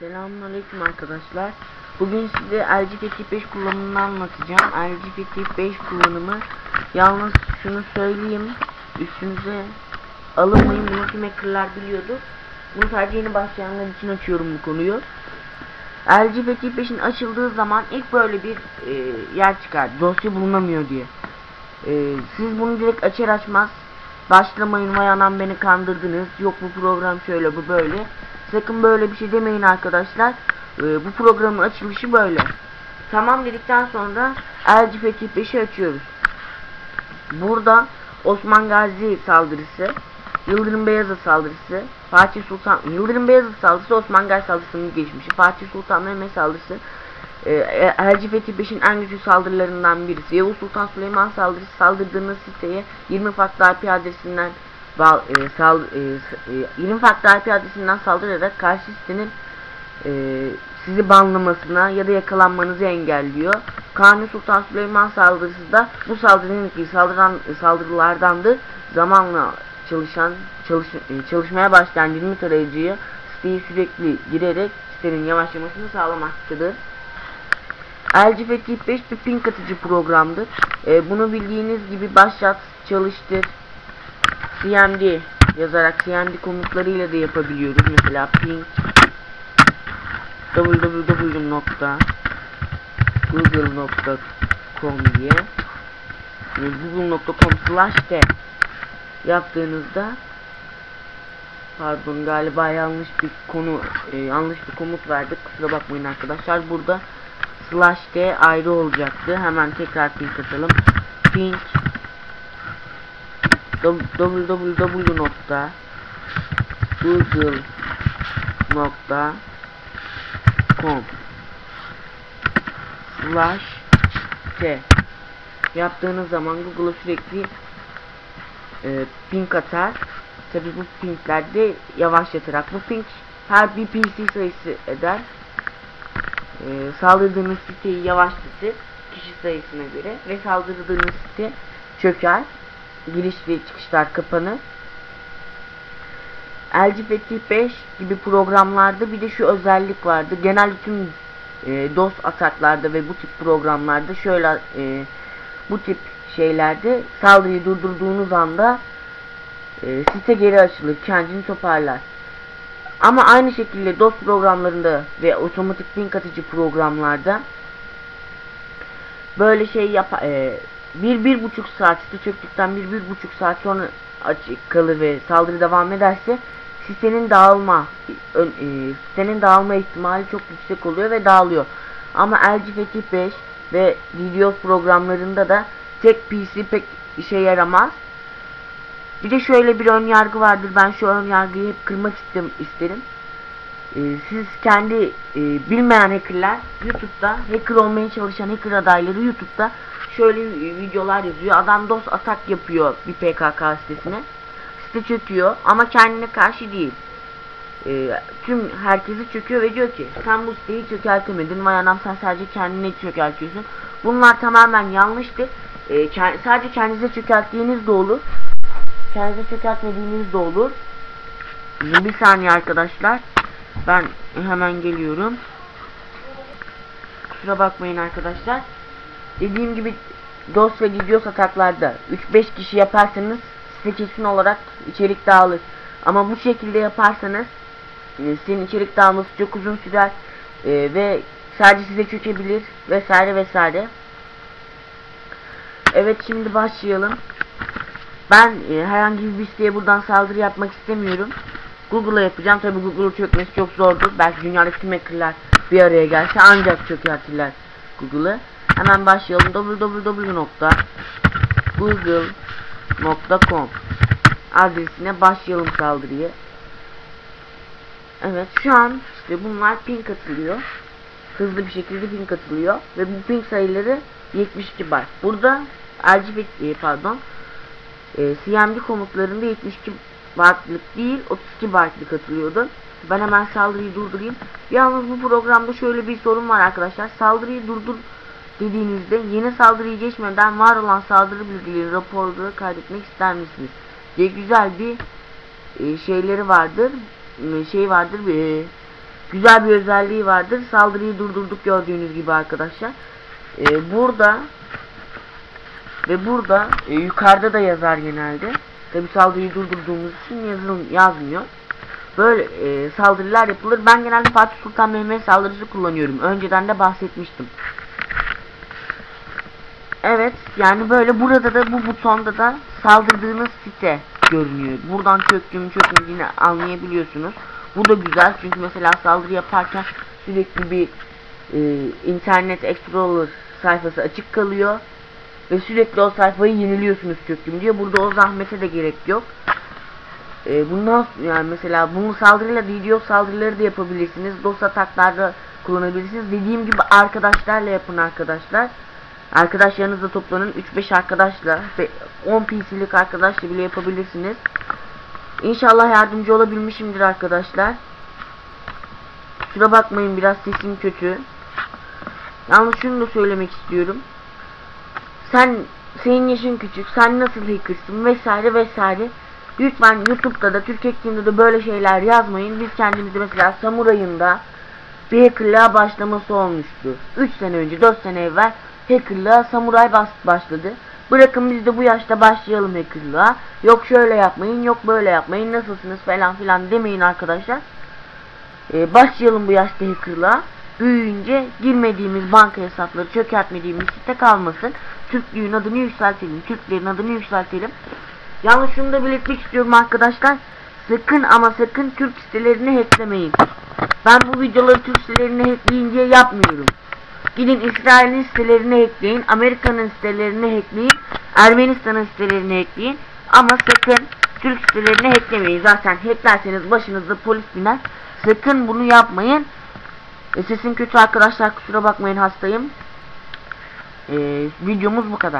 Selamünaleyküm arkadaşlar. Bugün size LG Fetih 5 kullanımını anlatacağım. LG Fetih 5 kullanımı yalnız şunu söyleyeyim. Üstünüze alınmayın. Bunu tüm hackerlar biliyordu. Bunu sadece yeni başlayanlar için açıyorum bu konuyu. LG Fetih 5'in açıldığı zaman ilk böyle bir e, yer çıkar. Dosya bulunamıyor diye. E, siz bunu direkt açar açmaz başlamayın vay anam beni kandırdınız. Yok bu program şöyle bu böyle. Sakın böyle bir şey demeyin arkadaşlar. Ee, bu programın açılışı böyle. Tamam dedikten sonra LG Fetih 5'i açıyoruz. Burada Osman Gazi saldırısı, Yıldırım Beyazıt saldırısı, Fatih Sultan Yıldırım Beyazıt saldırısı Osman Gazi saldırısının geçmişi, Fatih Sultan Mehmet saldırısı e, LG Fethi 5'in en güçlü saldırılarından birisi. Yavuz Sultan Süleyman saldırısı saldırdığınız siteye 20 farklı IP adresinden e, sal, e, e, 20 farklı IP adresinden saldırarak karşı sitenin e, sizi banlamasına ya da yakalanmanızı engelliyor. Kanuni Sultan Süleyman saldırısı da bu saldırının saldıran e, saldırılardandır. Zamanla çalışan çalış, e, çalışmaya başlayan 20 tarayıcıya siteyi sürekli girerek sitenin yavaşlamasını sağlamaktadır. LG Fetih 5 bir ping atıcı programdır. E, bunu bildiğiniz gibi başlat, çalıştır, cmd yazarak cmd komutlarıyla da yapabiliyoruz. Mesela ping www.google.com diye. Google.com slash t yaptığınızda pardon galiba yanlış bir konu e, yanlış bir komut verdik kusura bakmayın arkadaşlar. Burada slash t ayrı olacaktı. Hemen tekrar ping atalım. Ping www.google.com slash t. Yaptığınız zaman Google'a sürekli e, ping atar. Tabi bu pinglerde yavaşlatarak bu ping her bir PC sayısı eder. E, saldırdığınız siteyi yavaşlatır kişi sayısına göre ve saldırdığınız site çöker giriş ve çıkışlar kapanır. LG Fetih 5 gibi programlarda bir de şu özellik vardı. Genel tüm e, DOS ataklarda ve bu tip programlarda şöyle e, bu tip şeylerde saldırıyı durdurduğunuz anda e, site geri açılır, kendini toparlar. Ama aynı şekilde DOS programlarında ve otomatik ping atıcı programlarda böyle şey yap e, bir, bir buçuk saat site çöktükten bir, bir buçuk saat sonra açık kalır ve saldırı devam ederse sitenin dağılma ön, e, sitenin dağılma ihtimali çok yüksek oluyor ve dağılıyor. Ama LG Fetih 5 ve video programlarında da tek PC pek işe yaramaz. Bir de şöyle bir ön yargı vardır. Ben şu ön yargıyı hep kırmak istem isterim. Ee, siz kendi e, bilmeyen hackerler YouTube'da hacker olmaya çalışan hacker adayları YouTube'da şöyle videolar yazıyor. Adam DOS atak yapıyor bir PKK sitesine. Site çöküyor ama kendine karşı değil. E, tüm herkesi çöküyor ve diyor ki sen bu siteyi çökertemedin. Vay adam sen sadece kendine çökertiyorsun. Bunlar tamamen yanlıştır. E, sadece kendinize çökerttiğiniz de olur. Kendinize çökertmediğiniz de olur. Bir saniye arkadaşlar. Ben hemen geliyorum. Kusura bakmayın arkadaşlar. Dediğim gibi DOS ve DDoS ataklarda 3-5 kişi yaparsanız size kesin olarak içerik dağılır. Ama bu şekilde yaparsanız e, senin içerik dağılması çok uzun sürer e, ve sadece size çökebilir vesaire vesaire. Evet şimdi başlayalım. Ben e, herhangi bir siteye buradan saldırı yapmak istemiyorum. Google'a yapacağım. Tabi Google'u çökmesi çok zordur. Belki dünyadaki tüm hackerlar bir araya gelse ancak çökertirler Google'ı. Hemen başlayalım. www.google.com adresine başlayalım saldırıyı. Evet şu an işte bunlar ping atılıyor. Hızlı bir şekilde ping atılıyor. Ve bu ping sayıları 72 byte. Burada RGB e, pardon e, CMD komutlarında 72 byte'lık değil 32 byte'lık atılıyordu. Ben hemen saldırıyı durdurayım. Yalnız bu programda şöyle bir sorun var arkadaşlar. Saldırıyı durdur dediğinizde yeni saldırıyı geçmeden var olan saldırı bilgileri raporları kaydetmek ister misiniz? diye güzel bir e, şeyleri vardır. E, şey vardır. E, güzel bir özelliği vardır. Saldırıyı durdurduk gördüğünüz gibi arkadaşlar. Ee, burada ve burada e, yukarıda da yazar genelde. Tabi saldırıyı durdurduğumuz için yazın, yazmıyor. Böyle e, saldırılar yapılır. Ben genelde Fatih Sultan Mehmet saldırısı kullanıyorum. Önceden de bahsetmiştim. Evet yani böyle burada da bu butonda da saldırdığınız site görünüyor. Buradan çöktüğüm çökmediğini anlayabiliyorsunuz. Bu da güzel çünkü mesela saldırı yaparken sürekli bir e, internet explorer sayfası açık kalıyor. Ve sürekli o sayfayı yeniliyorsunuz çöktüm diye. Burada o zahmete de gerek yok. E, bundan yani mesela bunu saldırıyla video saldırıları da yapabilirsiniz. DOS ataklarda kullanabilirsiniz. Dediğim gibi arkadaşlarla yapın arkadaşlar. Arkadaşlarınızla toplanın 3-5 arkadaşla ve 10 PC'lik arkadaşla bile yapabilirsiniz. İnşallah yardımcı olabilmişimdir arkadaşlar. Kusura bakmayın biraz sesim kötü. Yalnız şunu da söylemek istiyorum. Sen senin yaşın küçük, sen nasıl hackersın vesaire vesaire. Lütfen YouTube'da da Türk Hacking'de de böyle şeyler yazmayın. Biz kendimizi mesela Samuray'ında bir hackerlığa başlaması olmuştu. 3 sene önce, 4 sene evvel hackerlığa Samuray bas başladı. Bırakın biz de bu yaşta başlayalım hackerlığa. Yok şöyle yapmayın, yok böyle yapmayın, nasılsınız falan filan demeyin arkadaşlar. Ee, başlayalım bu yaşta hackerlığa. Büyüyünce girmediğimiz banka hesapları çökertmediğimiz site kalmasın. Türklüğün adını yükseltelim, Türklerin adını yükseltelim. Yalnız şunu da belirtmek istiyorum arkadaşlar. Sakın ama sakın Türk sitelerini hacklemeyin. Ben bu videoları Türk sitelerini hackleyin diye yapmıyorum. Gidin İsrail'in sitelerini hackleyin, Amerika'nın sitelerini hackleyin, Ermenistan'ın sitelerini hackleyin. Ama sakın Türk sitelerini hacklemeyin. Zaten hacklerseniz başınızda polis biner. Sakın bunu yapmayın. E, sesim kötü arkadaşlar kusura bakmayın hastayım. E, videomuz bu kadar.